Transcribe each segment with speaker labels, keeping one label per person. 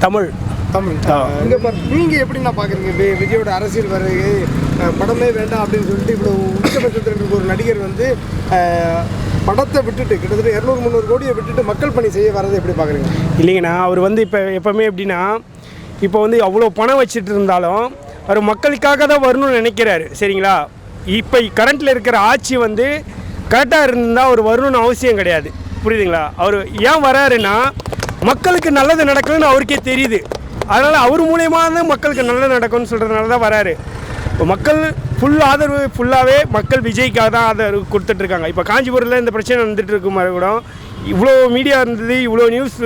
Speaker 1: தமிழ்.
Speaker 2: தமிழ். இங்க பாரு, நீங்க எப்படி நான் பாக்குறீங்க? வி- விஜயோட அரசியல் வருகை படமே வேண்டாம் அப்படின்னு சொல்லிட்டு இவ்வளவு உச்சபட்சத்தில் ஒரு நடிகர் வந்து படத்தை விட்டுட்டு கிட்டத்தட்ட இரநூறு முந்நூறு கோடியை விட்டுட்டு மக்கள் பணி செய்ய வரதை எப்படி பாக்குறீங்க?
Speaker 1: இல்லைங்கண்ணா அவர் வந்து இப்போ எப்போவுமே எப்படின்னா இப்போ வந்து அவ்வளோ பணம் வச்சுட்டு இருந்தாலும் அவர் மக்களுக்காக தான் வரணும்னு நினைக்கிறாரு. சரிங்களா? இப்போ கரண்ட்டில் இருக்கிற ஆட்சி வந்து கரெக்டாக இருந்தால் அவர் வரணும்னு அவசியம் கிடையாது. புரியுதுங்களா? அவர் ஏன் வராருன்னா மக்களுக்கு நல்லது நடக்கணும்னு அவருக்கே தெரியுது. அதனால் அவர் மூலயமா தான் மக்களுக்கு நல்லது நடக்கும்னு சொல்கிறதுனால தான் வராரு. இப்போ மக்கள் ஃபுல் ஆதரவு ஃபுல்லாகவே மக்கள் விஜய்க்காக தான் ஆதரவு கொடுத்துட்ருக்காங்க இப்போ காஞ்சிபுரத்தில் இந்த பிரச்சனை வந்துட்டு இருக்கும் கூட இவ்வளோ மீடியா இருந்தது இவ்வளோ நியூஸ்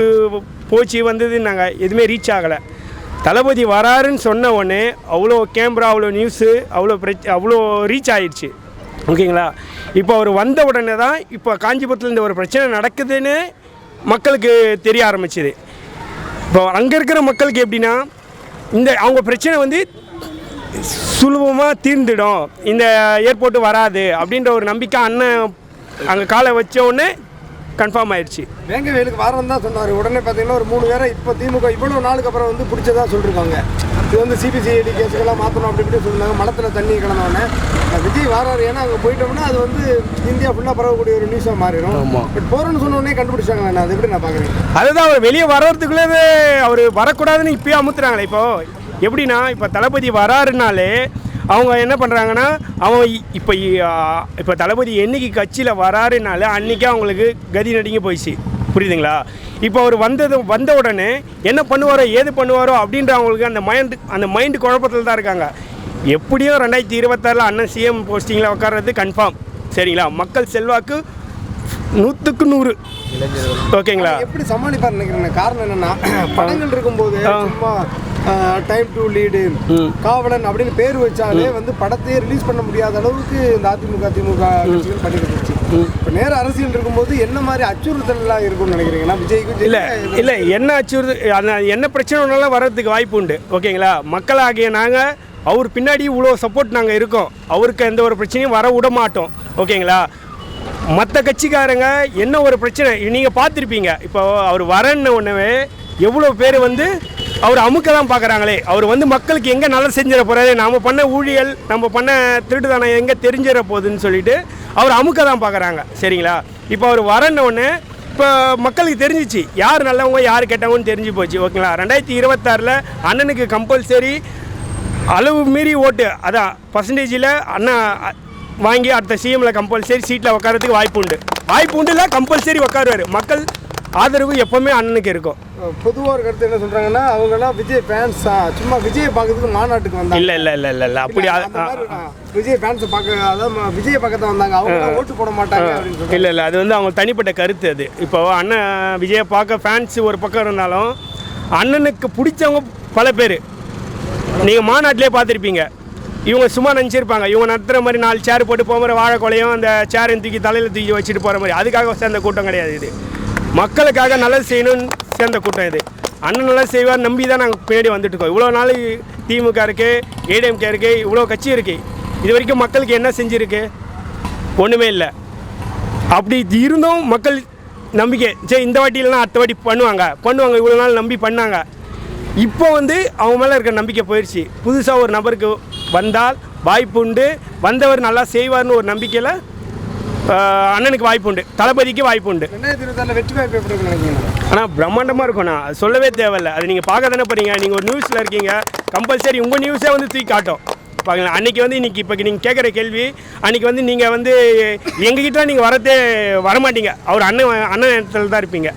Speaker 1: போச்சு வந்தது நாங்கள் எதுவுமே ரீச் ஆகலை. தளபதி வராருன்னு சொன்ன உடனே அவ்வளோ கேமரா அவ்வளோ நியூஸு அவ்வளோ பிரச் அவ்வளோ ரீச் ஆயிடுச்சு. ஓகேங்களா? இப்போ அவர் வந்த உடனே தான் இப்போ காஞ்சிபுரத்தில் இந்த ஒரு பிரச்சனை நடக்குதுன்னு மக்களுக்கு தெரிய ஆரம்பிச்சுது. இப்போ அங்கே இருக்கிற மக்களுக்கு எப்படின்னா இந்த அவங்க பிரச்சனை வந்து சுலபமாக தீர்ந்துடும். இந்த ஏர்போர்ட்டு வராது அப்படின்ற ஒரு நம்பிக்கை அண்ணன் அங்கே காலை வச்சோடனே கன்ஃபார்ம் ஆயிடுச்சு.
Speaker 2: வேங்க வேலுக்கு வாரம் தான் சொன்னார். உடனே பார்த்தீங்கன்னா ஒரு மூணு பேரை இப்போ திமுக இவ்வளோ நாளுக்கு அப்புறம் வந்து பிடிச்சதா சொல்லியிருக்காங்க இது வந்து சிபிசிஐடி கேஸுக்கெல்லாம் மாற்றணும் அப்படி இப்படி சொல்லியிருந்தாங்க மலத்தில் தண்ணி கிடந்தோடனே விஜய் வாராரு. ஏன்னா அங்கே போயிட்டோம்னா அது வந்து இந்தியா ஃபுல்லாக பரவக்கூடிய ஒரு நியூஸாக மாறிடும். பட் போகிறோன்னு சொன்ன உடனே கண்டுபிடிச்சாங்க நான் அது எப்படி நான் பார்க்குறேன்
Speaker 1: அதுதான் அவர் வெளியே வர்றதுக்குள்ளே அவர் வரக்கூடாதுன்னு இப்பயே அமுத்துறாங்களே இப்போ. எப்படின்னா இப்போ தளபதி வராருனாலே அவங்க என்ன பண்ணுறாங்கன்னா அவன் இப்போ இப்போ தளபதி என்னைக்கு கட்சியில் வராருனாலே அன்றைக்கே அவங்களுக்கு கதி நடுங்கி போயிடுச்சு. புரியுதுங்களா? இப்போ அவர் வந்தது வந்த உடனே என்ன பண்ணுவாரோ ஏது பண்ணுவாரோ அப்படின்ற அவங்களுக்கு அந்த மைண்டு அந்த மைண்டு குழப்பத்தில் தான் இருக்காங்க. எப்படியும் ரெண்டாயிரத்தி இருபத்தாறில் அண்ணன் சிஎம் போஸ்டிங்கில் உட்கார்றது கன்ஃபார்ம் சரிங்களா? மக்கள் செல்வாக்கு நூற்றுக்கு நூறு. ஓகேங்களா?
Speaker 2: எப்படி சமாளிப்பார் நினைக்கிறேன் காரணம் என்னன்னா படங்கள் இருக்கும்போது சும்மா டைம் டு லீடு. காவலன் அப்படின்னு பேர் வச்சாலே வந்து படத்தையே ரிலீஸ் பண்ண முடியாத அளவுக்கு இந்த அதிமுக திமுக கட்சிகள் பண்ணிட்டு இருந்துச்சு இப்போ நேர அரசியல் இருக்கும்போது என்ன மாதிரி அச்சுறுத்தல்லாம் இருக்கும்னு நினைக்கிறீங்கன்னா விஜய்க்கும்
Speaker 1: இல்லை இல்லை என்ன அச்சுறுது அந்த என்ன பிரச்சனை ஒன்றாலும் வர்றதுக்கு வாய்ப்பு உண்டு. ஓகேங்களா? மக்களாகிய நாங்கள் அவர் பின்னாடி இவ்வளோ சப்போர்ட் நாங்கள் இருக்கோம். அவருக்கு எந்த ஒரு பிரச்சனையும் வர விட மாட்டோம். ஓகேங்களா? மற்ற கட்சிக்காரங்க என்ன ஒரு பிரச்சனை? நீங்கள் பார்த்துருப்பீங்க. இப்போ அவர் வரன்னு ஒன்றவே எவ்வளோ பேர் வந்து அவர் அமுக்க தான் பார்க்குறாங்களே. அவர் வந்து மக்களுக்கு எங்கே நல்லது செஞ்சிட போகிறாரு நம்ம பண்ண ஊழியல் நம்ம பண்ண திருட்டுதானம் எங்கே தெரிஞ்சிட போகுதுன்னு சொல்லிட்டு அவர் அமுக்க தான் பார்க்குறாங்க. சரிங்களா? இப்போ அவர் வரணுன்னு இப்போ மக்களுக்கு தெரிஞ்சிச்சு. யார் நல்லவங்க யார் கெட்டவங்கன்னு தெரிஞ்சு போச்சு. ஓகேங்களா? ரெண்டாயிரத்தி இருபத்தாறில் அண்ணனுக்கு கம்பல்சரி அளவு மீறி ஓட்டு. அதான் பர்சன்டேஜில் அண்ணா வாங்கி அடுத்த சிஎம்ல கம்பல்சரி சீட்டில் உட்காரத்துக்கு வாய்ப்பு உண்டு. வாய்ப்பு உண்டு இல்லை கம்பல்சரி உட்காருவார் மக்கள் ஆதரவு எப்போவுமே அண்ணனுக்கு இருக்கும்.
Speaker 2: பொதுவாக ஒரு கருத்து என்ன சொல்றாங்கன்னா அவங்கெல்லாம் விஜய் ஃபேன்ஸ் சும்மா விஜய் பார்க்கறதுக்கு மாநாட்டுக்கு வந்தாங்க.
Speaker 1: இல்லை இல்லை இல்லை இல்லை இல்லை அப்படி
Speaker 2: விஜய் ஃபேன்ஸை பார்க்க அதான் விஜயை பார்க்க தான் வந்தாங்க. அவங்க ஓட்டு போட மாட்டாங்க அப்படின்னு
Speaker 1: இல்லை இல்லை அது வந்து அவங்க தனிப்பட்ட கருத்து அது. இப்போ அண்ணன் விஜயை பார்க்க ஃபேன்ஸ் ஒரு பக்கம் இருந்தாலும் அண்ணனுக்கு பிடிச்சவங்க பல பேர். நீங்கள் மாநாட்டிலே பார்த்துருப்பீங்க. இவங்க சும்மா நினச்சிருப்பாங்க. இவங்க நடத்துகிற மாதிரி நாலு சேர் போட்டு போகிற வாழை கொலையும் அந்த சேரையும் தூக்கி தலையில் தூக்கி வச்சுட்டு போகிற மாதிரி. அதுக்காக சேர்ந்த கூட்டம் கிடையாது இது. மக்களுக்காக நல்லது செய்யணும்னு சேர்ந்த கூட்டம் இது. அண்ணன் நல்லா செய்வார் நம்பி தான் நாங்கள் பின்னாடி வந்துட்டு இருக்கோம் இவ்வளோ நாள் திமுக இருக்குது ஏடிஎம்கே இருக்குது இவ்வளோ கட்சி இருக்குது இது வரைக்கும் மக்களுக்கு என்ன செஞ்சுருக்கு? ஒன்றுமே இல்லை. அப்படி இருந்தும் மக்கள் நம்பிக்கை சரி இந்த வாட்டி இல்லைனா அடுத்த வாட்டி பண்ணுவாங்க. பண்ணுவாங்க இவ்வளோ நாள் நம்பி பண்ணாங்க. இப்போ வந்து அவங்க மேலே இருக்கிற நம்பிக்கை போயிடுச்சு புதுசாக ஒரு நபருக்கு வந்தால் வாய்ப்பு உண்டு. வந்தவர் நல்லா செய்வார்னு ஒரு நம்பிக்கையில் அண்ணனுக்கு வாய்ப்பு உண்டு. தளபதிக்கு வாய்ப்பு உண்டு. ஆனால் பிரம்மாண்டமாக இருக்கும்ண்ணா அது சொல்லவே தேவையில்ல. அது நீங்கள் பார்க்க தானே போகிறீங்க நீங்கள் ஒரு நியூஸில் இருக்கீங்க. கம்பல்சரி உங்கள் நியூஸே வந்து தூக்கி காட்டும். பாருங்களா அன்றைக்கி வந்து இன்றைக்கி இப்போ நீங்கள் கேட்குற கேள்வி அன்றைக்கி வந்து நீங்கள் வந்து எங்ககிட்ட நீங்கள் வரதே வரமாட்டீங்க. அவர் அண்ணன் அண்ணன் இடத்துல தான் இருப்பீங்க.